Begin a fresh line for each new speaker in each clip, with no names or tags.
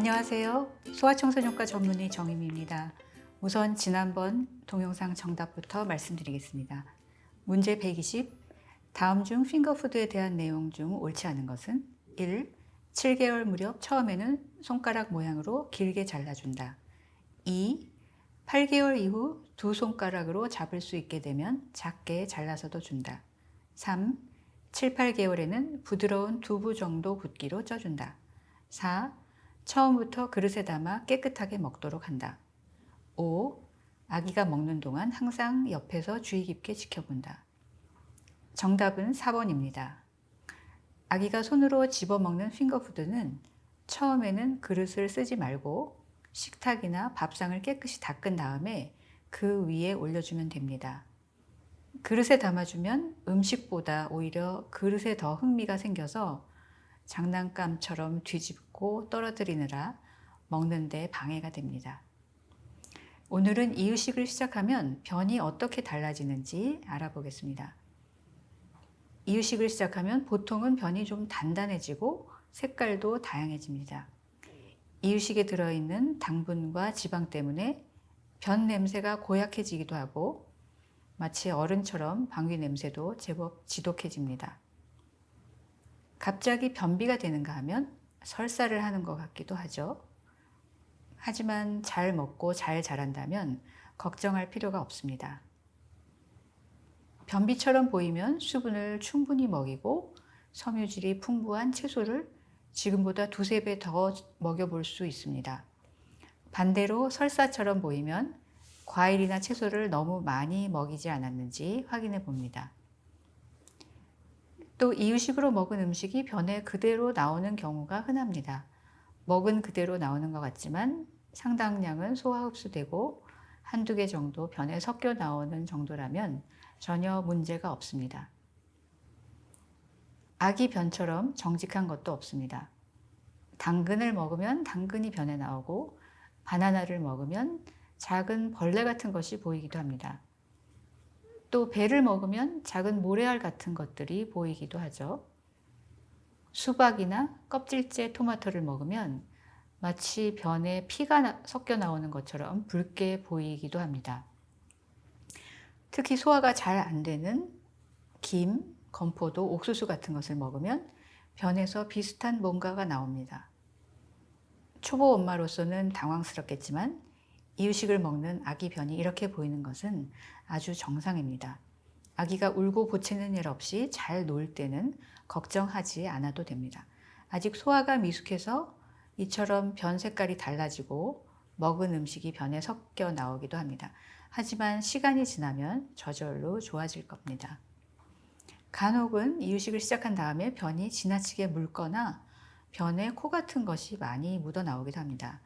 안녕하세요. 소아청소년과 전문의 정임입니다. 우선 지난번 동영상 정답부터 말씀드리겠습니다. 문제 120. 다음 중 핑거푸드에 대한 내용 중 옳지 않은 것은 1. 7개월 무렵 처음에는 손가락 모양으로 길게 잘라준다. 2. 8개월 이후 두 손가락으로 잡을 수 있게 되면 작게 잘라서도 준다. 3. 7, 8개월에는 부드러운 두부 정도 붓기로 쪄준다. 4. 처음부터 그릇에 담아 깨끗하게 먹도록 한다. 5. 아기가 먹는 동안 항상 옆에서 주의 깊게 지켜본다. 정답은 4번입니다. 아기가 손으로 집어먹는 핑거푸드는 처음에는 그릇을 쓰지 말고 식탁이나 밥상을 깨끗이 닦은 다음에 그 위에 올려주면 됩니다. 그릇에 담아주면 음식보다 오히려 그릇에 더 흥미가 생겨서 장난감처럼 뒤집고 떨어뜨리느라 먹는데 방해가 됩니다. 오늘은 이유식을 시작하면 변이 어떻게 달라지는지 알아보겠습니다. 이유식을 시작하면 보통은 변이 좀 단단해지고 색깔도 다양해집니다. 이유식에 들어있는 당분과 지방 때문에 변 냄새가 고약해지기도 하고 마치 어른처럼 방귀 냄새도 제법 지독해집니다. 갑자기 변비가 되는가 하면 설사를 하는 것 같기도 하죠. 하지만 잘 먹고 잘 자란다면 걱정할 필요가 없습니다. 변비처럼 보이면 수분을 충분히 먹이고 섬유질이 풍부한 채소를 지금보다 두세 배 더 먹여볼 수 있습니다. 반대로 설사처럼 보이면 과일이나 채소를 너무 많이 먹이지 않았는지 확인해 봅니다. 또 이유식으로 먹은 음식이 변에 그대로 나오는 경우가 흔합니다. 먹은 그대로 나오는 것 같지만 상당량은 소화 흡수되고 한두 개 정도 변에 섞여 나오는 정도라면 전혀 문제가 없습니다. 아기 변처럼 정직한 것도 없습니다. 당근을 먹으면 당근이 변에 나오고 바나나를 먹으면 작은 벌레 같은 것이 보이기도 합니다. 또 배를 먹으면 작은 모래알 같은 것들이 보이기도 하죠. 수박이나 껍질째 토마토를 먹으면 마치 변에 피가 섞여 나오는 것처럼 붉게 보이기도 합니다. 특히 소화가 잘 안 되는 김, 건포도, 옥수수 같은 것을 먹으면 변에서 비슷한 뭔가가 나옵니다. 초보 엄마로서는 당황스럽겠지만 이유식을 먹는 아기 변이 이렇게 보이는 것은 아주 정상입니다. 아기가 울고 보채는 일 없이 잘 놀 때는 걱정하지 않아도 됩니다. 아직 소화가 미숙해서 이처럼 변 색깔이 달라지고 먹은 음식이 변에 섞여 나오기도 합니다. 하지만 시간이 지나면 저절로 좋아질 겁니다. 간혹은 이유식을 시작한 다음에 변이 지나치게 묽거나 변에 코 같은 것이 많이 묻어 나오기도 합니다.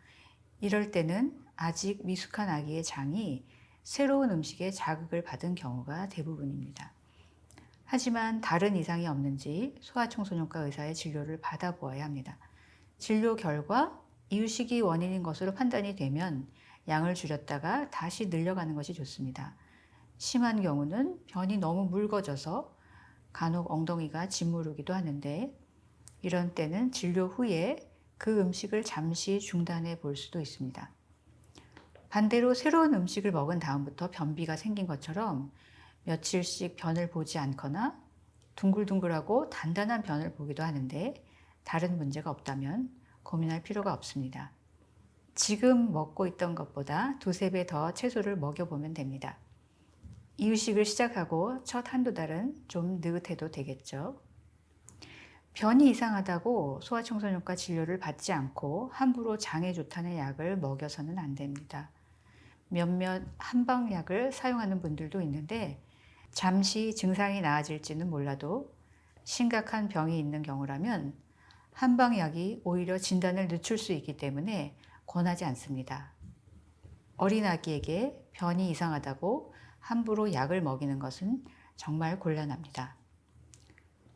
이럴 때는 아직 미숙한 아기의 장이 새로운 음식에 자극을 받은 경우가 대부분입니다. 하지만 다른 이상이 없는지 소아청소년과 의사의 진료를 받아보아야 합니다. 진료 결과 이유식이 원인인 것으로 판단이 되면 양을 줄였다가 다시 늘려가는 것이 좋습니다. 심한 경우는 변이 너무 묽어져서 간혹 엉덩이가 짓무르기도 하는데 이런 때는 진료 후에 그 음식을 잠시 중단해 볼 수도 있습니다. 반대로 새로운 음식을 먹은 다음부터 변비가 생긴 것처럼 며칠씩 변을 보지 않거나 둥글둥글하고 단단한 변을 보기도 하는데 다른 문제가 없다면 고민할 필요가 없습니다. 지금 먹고 있던 것보다 두세 배 더 채소를 먹여보면 됩니다. 이유식을 시작하고 첫 한두 달은 좀 느긋해도 되겠죠. 변이 이상하다고 소아청소년과 진료를 받지 않고 함부로 장에 좋다는 약을 먹여서는 안 됩니다. 몇몇 한방약을 사용하는 분들도 있는데 잠시 증상이 나아질지는 몰라도 심각한 병이 있는 경우라면 한방약이 오히려 진단을 늦출 수 있기 때문에 권하지 않습니다. 어린 아기에게 변이 이상하다고 함부로 약을 먹이는 것은 정말 곤란합니다.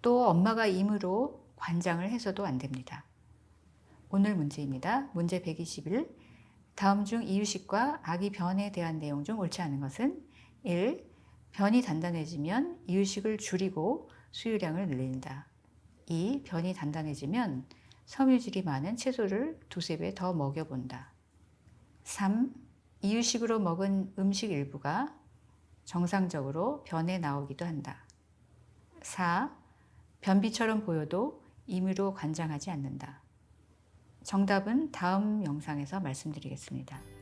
또 엄마가 임의로 관장을 해서도 안 됩니다. 오늘 문제입니다. 문제 121. 다음 중 이유식과 아기 변에 대한 내용 중 옳지 않은 것은 1. 변이 단단해지면 이유식을 줄이고 수유량을 늘린다. 2. 변이 단단해지면 섬유질이 많은 채소를 두세 배 더 먹여본다. 3. 이유식으로 먹은 음식 일부가 정상적으로 변에 나오기도 한다. 4. 변비처럼 보여도 임의로 관장하지 않는다. 정답은 다음 영상에서 말씀드리겠습니다.